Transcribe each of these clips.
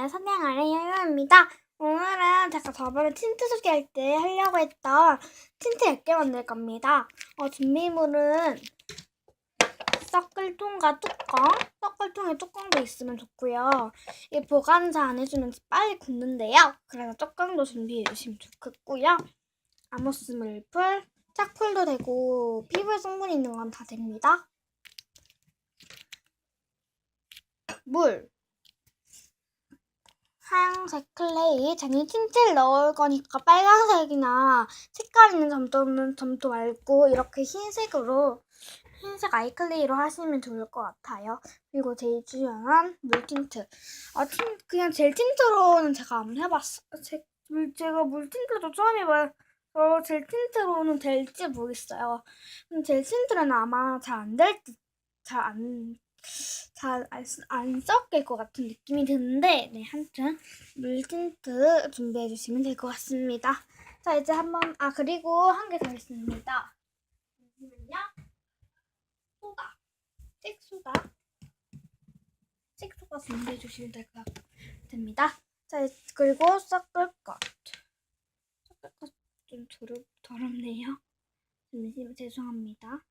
여러분, 선생아의 야유입니다. 오늘은 제가 저번에 틴트 소개할 때 하려고 했던 틴트 얇게 만들 겁니다. 어, 준비물은 섞을통과 뚜껑, 섞을통에 뚜껑도 있으면 좋고요. 이 보관 잘안 해주면 빨리 굳는데요. 그래서 뚜껑도 준비해 주시면 좋겠고요. 아모스 물풀, 짝풀도 되고 피부에 성분 있는 건 다 됩니다. 물, 하얀색 클레이, 쟤는 틴트를 넣을 거니까 빨간색이나 색깔 있는 점토는 점토 말고 이렇게 흰색으로 흰색 아이클레이로 하시면 좋을 것 같아요. 그리고 제일 중요한 물 틴트. 아, 틴, 그냥 젤 틴트로는 제가 안 해봤어. 제, 물, 제가 물 틴트도 처음 해봐요. 어, 젤 틴트로는 될지 모르겠어요. 젤 틴트는 아마 잘 안 될 듯, 잘 안, 잘안 섞일 것 같은 느낌이 드는데, 네, 하여튼, 물 틴트 준비해 주시면 될 것 같습니다. 자, 이제 한번, 아, 그리고 한 개 더 있습니다. 잠시만요. 소다. 색소다. 색소가 준비해 주시면 될것 됩니다. 자, 그리고 섞을 것. 섞을 것좀 더럽, 더럽네요. 잠시만, 죄송합니다.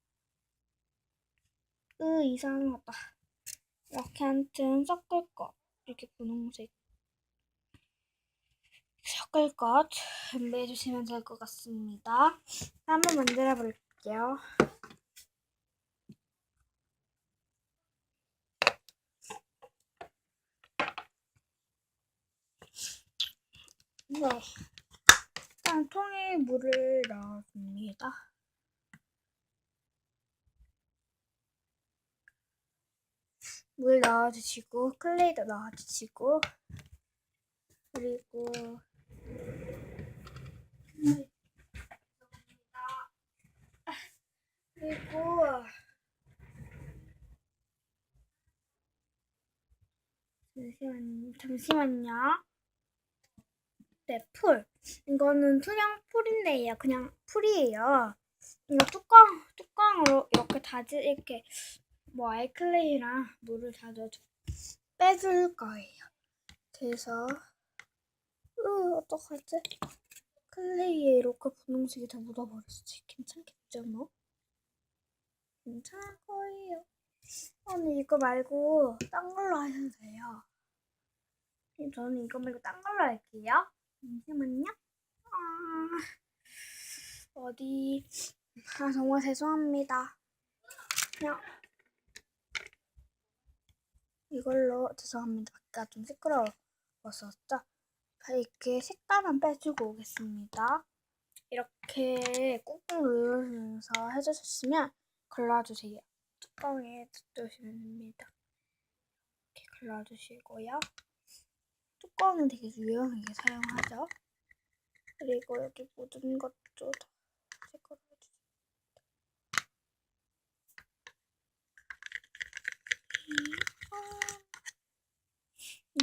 으, 이상하다. 이렇게 한튼 섞을 것. 이렇게 분홍색. 섞을 것 준비해 주시면 될 것 같습니다. 한번 만들어 볼게요. 네. 일단 통에 물을 넣어줍니다. 물 넣어주시고 클레이도 넣어주시고 그리고 그리고 잠시만 잠시만요. 네, 풀. 이거는 투명 풀인데요. 그냥 풀이에요. 이거 뚜껑 뚜껑으로 이렇게 다지 이렇게 뭐 아이클레이랑 물을 다져서 빼줄 거예요. 그래서 으 어떡하지? 클레이에 이렇게 분홍색이 다 묻어버렸지. 괜찮겠죠 뭐? 괜찮을 거예요. 아니 이거 말고 딴 걸로 하셔도 돼요. 저는 이거 말고 딴 걸로 할게요. 잠시만요. 아, 어디 아 정말 죄송합니다. 그냥 이걸로 죄송합니다. 아까 좀 시끄러웠었죠? 이렇게 색깔만 빼주고 오겠습니다. 이렇게 꾹꾹 누르면서 해주셨으면 걸러주세요. 뚜껑에 두시면 됩니다. 이렇게 걸러주시고요. 뚜껑은 되게 유용하게 사용하죠. 그리고 여기 모든 것도 다 걸어주세요.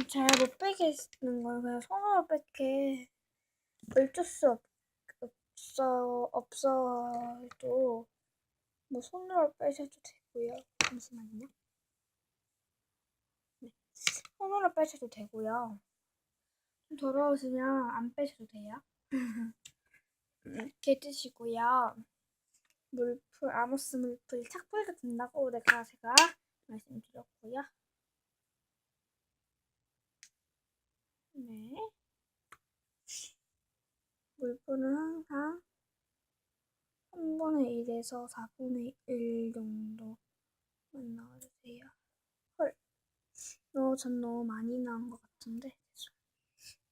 잘 못 빼겠는 걸 그냥 손으로 뺄게. 어쩔 수 없, 없어 없어도 뭐 손으로 빼셔도 되고요. 잠시만요. 네. 손으로 빼셔도 되고요. 좀 더러우시면 안 빼셔도 돼요. 이렇게 드시고요. 물풀 아모스 물풀 착불도 된다고 내가 제가 말씀드렸고요 네. 물분은 항상 3분의 1에서 4분의 1 정도만 넣어주세요. 헐. 너전 너무 많이 나온 것 같은데.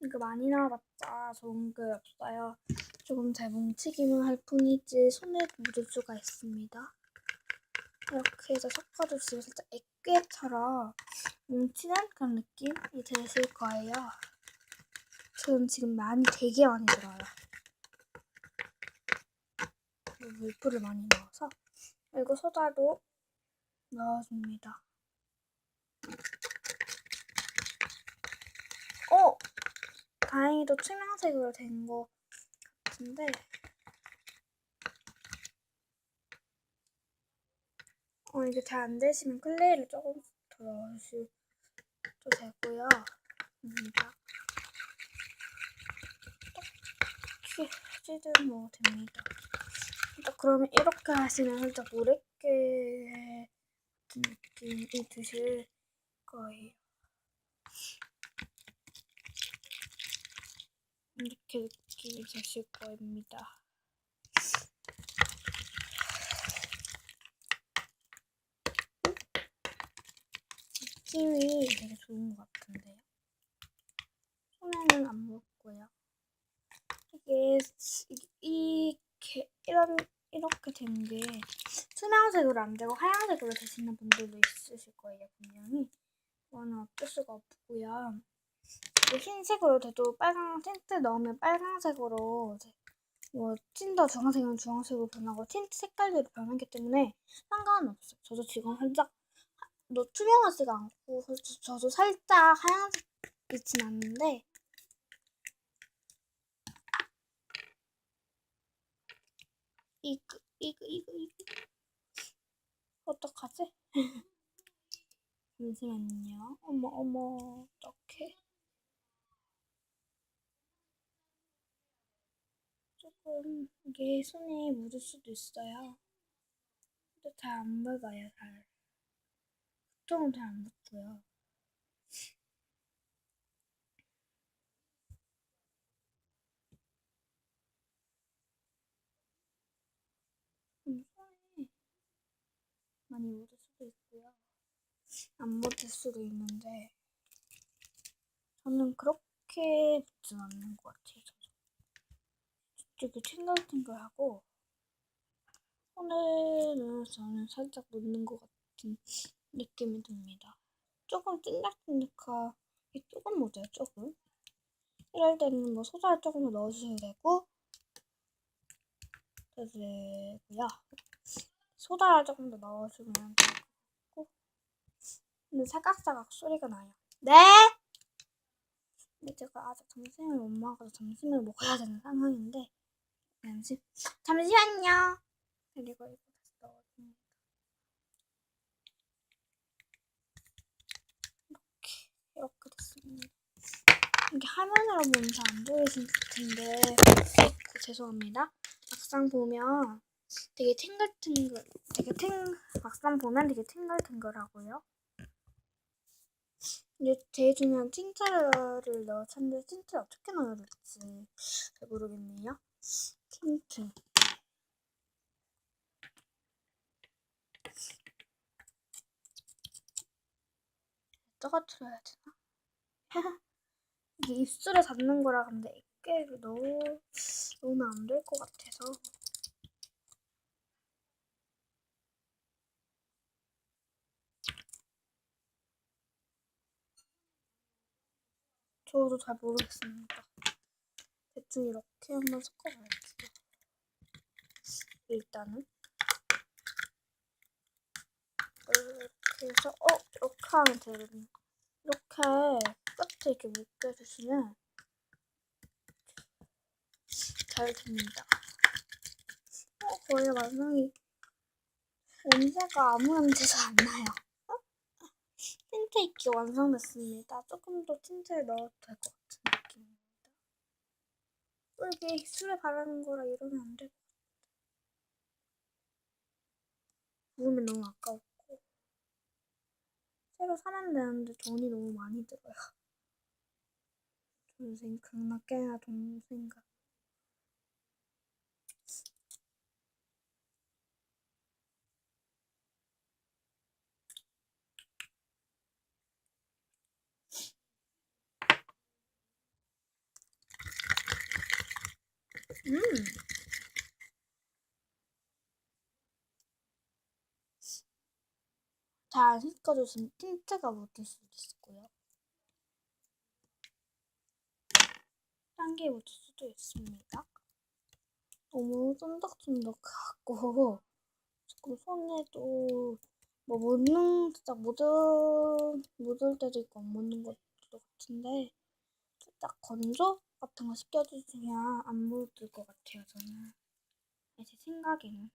이거 많이 나와봤자 좋은 게 없어요. 조금 잘 뭉치기만 할 뿐이지 손에 묻을 수가 있습니다. 이렇게 해서 섞어주시면 살짝 액괴처럼 뭉치는 그런 느낌이 드실 거예요. 저는 지금 많이 되게 많이 들어요. 물풀을 많이 넣어서 그리고 소다도 넣어줍니다. 어! 다행히도 투명색으로 된것 같은데 어, 이게 잘 안 되시면 클레이를 조금 더 넣으셔도 되고요. 됩니다. 이렇게 해주면 뭐 됩니다. 그러면 이렇게 하시면 살짝 노랗게 같은 느낌이 드실 거예요. 이렇게 느낌이 드실 겁니다. 느낌이 되게 좋은 것 같은데요. 손에는 안 묻고요. 이게 이, 이 이런 이렇게 된 게 투명색으로 안 되고 하얀색으로 되시는 분들도 있으실 거예요 분명히. 이거는 어쩔 수가 없고요. 흰색으로 돼도 빨강 틴트 넣으면 빨강색으로 뭐 틴더 주황색이면 주황색으로 변하고 틴트 색깔대로 변하기 때문에 상관은 없어요. 저도 지금 살짝 너 투명하지가 않고 저- 저도 살짝 하얀색 빛이 났는데 이거 이거 이거 이거 어떡하지? 잠시만요. 어머 어머 어떡해. 조금 이게 손에 묻을 수도 있어요. 근데 잘 안 묻어요 잘. 보통은 잘 안 묻고요. 음, 손에 많이 묻을 수도 있고요. 안 묻을 수도 있는데 저는 그렇게 묻진 않는 것 같아요. 되게 탱글탱글하고 손에는 저는 살짝 묻는 것 같은 느낌이 듭니다. 조금 찐득찐득하게 조금 묻어요. 조금. 이럴 때는 뭐 소다를 조금 더 넣어주셔도 되고 되고요. 소다를 조금 더 넣어주면 될것 같고 근데 사각사각 소리가 나요. 네? 근데 제가 아직 점심을 못 먹어서 점심을 먹어야 되는 상황인데 잠시 잠시만요. 그리고 이거 다시 넣어줍니다. 이렇게 이렇게 됐습니다. 이게 화면으로 보면 잘 안 보이실 텐데 그, 죄송합니다. 막상 보면 되게 탱글탱글, 되게 탱 막상 보면 되게 탱글탱글하고요. 근데 제일 중요한 틴트를 넣을 텐데 틴트를 어떻게 넣어야 될지 잘 모르겠네요. 틴트. 떠가트려야 되나? 이게 입술에 닿는 거라 근데 넣어 넣으면 안 될 것 같아서 저도 잘 모르겠습니다. 대충 이렇게 한번 섞어볼게요. 일단은 이렇게 해서 어 이렇게 하면 되거든요. 이렇게 끝에 이렇게 묶여주시면 잘 됩니다. 어, 거의 완성이 냄새가 아무 냄새가 안 나요. 어? 틴트 입기 완성됐습니다. 조금 더 틴트를 넣어도 될 것 같은 느낌입니다. 또 이게 입술에 바르는 거라 이러면 안 되고 부으면 너무 아까웠고 새로 사면 되는데 돈이 너무 많이 들어요. 돈 생각나 꽤나 돈 생각. 음. 잘안 씻어주신 틴트가 묻을 수도 있고요. 딴게 묻을 수도 있습니다. 너무 쫀득쫀득하고 조금 손에도 뭐 묻는 살짝 묻을 묻을 때도 있고 안 묻는 것도 같은데 살짝 건조 같은 거 시켜주시면 안 묻을 것 같아요 저는 제 생각에는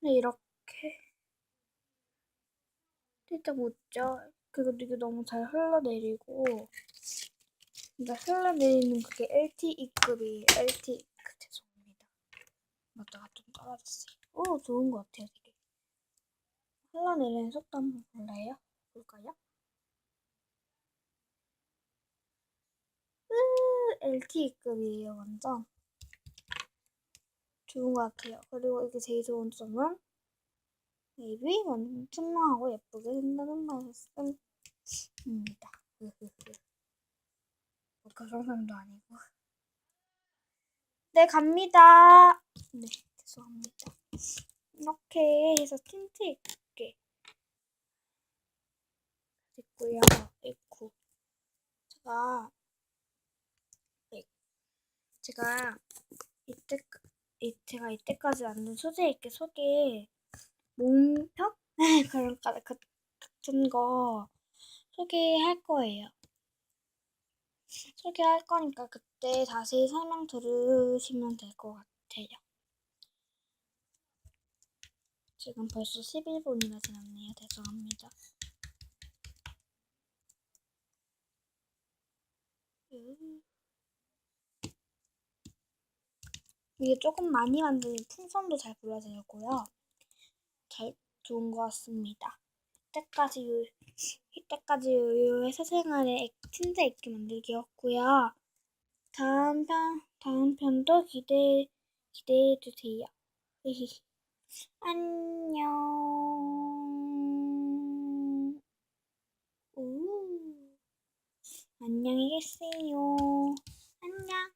네, 이렇게 진짜 멋져. 그리고 이게 너무 잘 흘러내리고 근데 흘러내리는 그게 LTE급이에요. LTE 그 죄송합니다. 맞다가 좀 떨어졌어요. 오 좋은 것 같아요 되게. 흘러내리는 속도 한번 볼래요? 볼까요? LTE급이에요 완전. 좋은 것 같아요. 그리고 이게 제일 좋은 점은 앱이 완전 투명하고 예쁘게 된다는 말씀입니다. 뭐 그런 사람도 아니고. 네, 갑니다. 네, 죄송합니다. 이렇게 해서 틴트 있게 됐고요. 있고. 제가, 네, 제가 이때, 이, 제가 이때까지 만든 소재 있게 소개 몸편? 그런 거 그- 같은 거 소개할 거예요. 소개할 거니까 그때 자세히 설명 들으시면 될 것 같아요. 지금 벌써 11분이나 지났네요. 죄송합니다. 음. 이게 조금 많이 만드는 풍선도 잘 불러지고요. 잘 좋은 것 같습니다. 이때까지 요, 이때까지 요요의 사생활의 틴트 있게 만들기였고요. 다음 편 다음 편도 기대 기대해 주세요. 안녕. 오. 안녕히 계세요. 안녕.